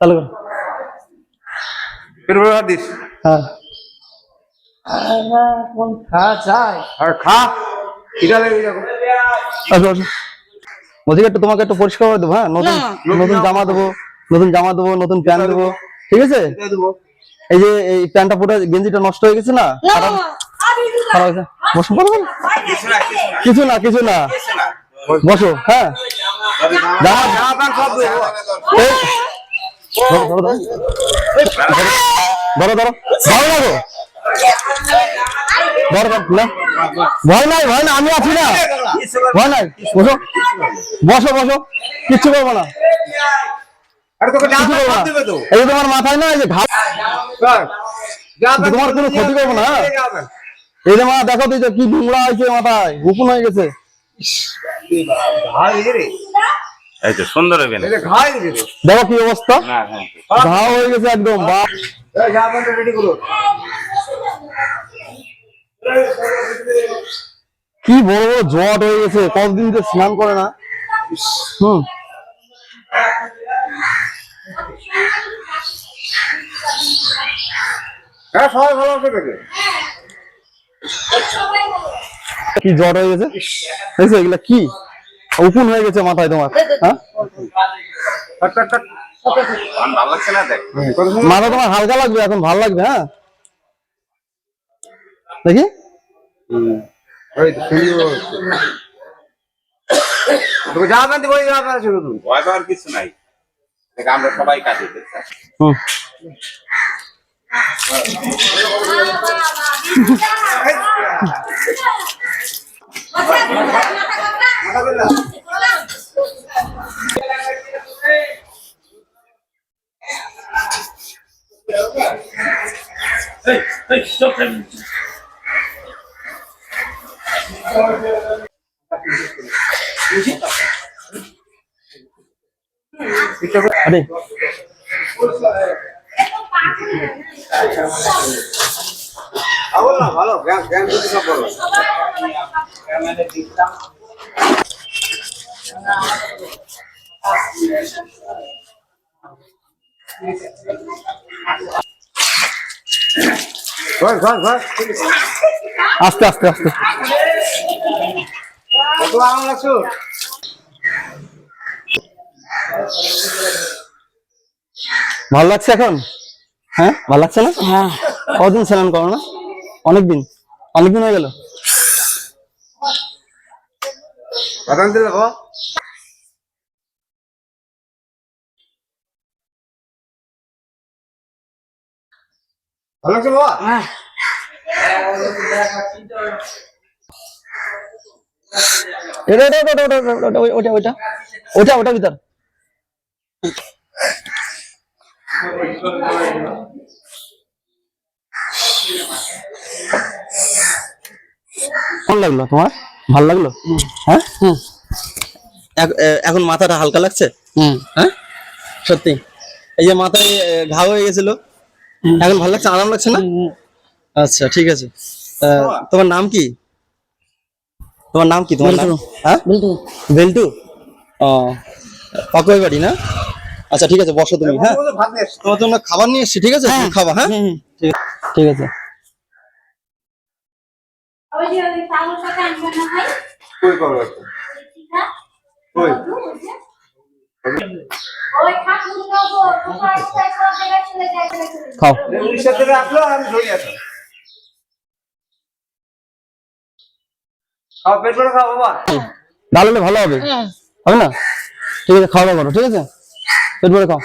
চালু কর। হ্যাঁ। খাওয়া আর খা। খিদা লেগে যাবে আসো আসো। একটু তোমাকে একটু পরিষ্কার করে দেবো হ্যাঁ? নতুন নতুন জামা দেবো নতুন জামা দেবো নতুন প্যান্ট দেবো। ঠিক আছে? এই যে এই প্যান্টটা পুরো গেঞ্জিটা নষ্ট হয়ে গেছে না? খারাপ হয়েছে। বসো। কিছু না কিছু না। বসো হ্যাঁ? না ভয় নাই ভয় না আমি আছি না ভয় নাই বসো বসো বসো কিচ্ছু করব না এই তোমার মাথায় না যে তোমার কোনো ক্ষতি করব না। এই যে মা দেখো তো এই যে কি নোংরা হয়েছে মাথায়, উকুন হয়ে গেছে এই তো সুন্দর হবে না? দেখো কি অবস্থা? ঘা হয়ে গেছে একদম বাপ এই জামা প্যান্ট রেডি করো। কি বড় বড় জট হয়ে গেছে কতদিন তো স্নান করে না? হুম। হ্যাঁ সবাই ভালো কি জ্বর হয়ে গেছে? এগুলা কি? উকুন হয়ে গেছে মাথায় তোমার হ্যাঁ টাক টাক টাক আমার ভালো লাগছে না দেখ মাথা তোমার হালকা লাগবে এখন ভালো লাগবে হ্যাঁ দেখি এই তো সুন্দর হচ্ছে। তোকে জামা প্যান্ট দিব এই জামা প্যান্ট ছিল তুই ভয় পাওয়ার কিছু নাই দেখ আমরা সবাই কাজে দেখছি হুম আরে ভালো জ্ঞান জ্ঞান বুদ্ধি সব ঘর আস্তে আস্তে আস্তে। কত আরাম লাগছো ভালো লাগছে এখন? হ্যাঁ? ভালো লাগছে না? হ্যাঁ। কদিন স্নান করো না? অনেকদিন। অনেকদিন হয়ে গেল। ভালো লাগছে বাবা? এটা এটা এটা ওটা ওটা ওটা ওটা ওটা ওটা ওটা ভিতর। কেমন লাগল তোমার? ভালো লাগল? হ্যাঁ? এখ- এখন মাথাটা হালকা লাগছে? হ্যাঁ? সত্যি। এই যে মাথায় ঘা হয়ে গেছিল। এখন ভালো লাগছে? আরাম লাগছে না? আচ্ছা ঠিক আছে। আহ, তোমার নাম কি? তোমার নাম কি? তোমার নাম? হ্যাঁ? বেল্টু। ও পাকুয়াই বাড়ি না? আচ্ছা ঠিক আছে বসো তুমি হ্যাঁ। তোমার জন্য খাবার নিয়ে এসছি ঠিক আছে? তুমি খাবা হ্যাঁ? ঠিক ঠিক আছে। ওই যে ওই চাউলটাকে আনবে না ভাই কই করো কই? খাও। ডাল হলে ভালো হবে। হবে না? ঠিক আছে খাওয়া দাওয়া করো ঠিক আছে? পেট ভরে খাও।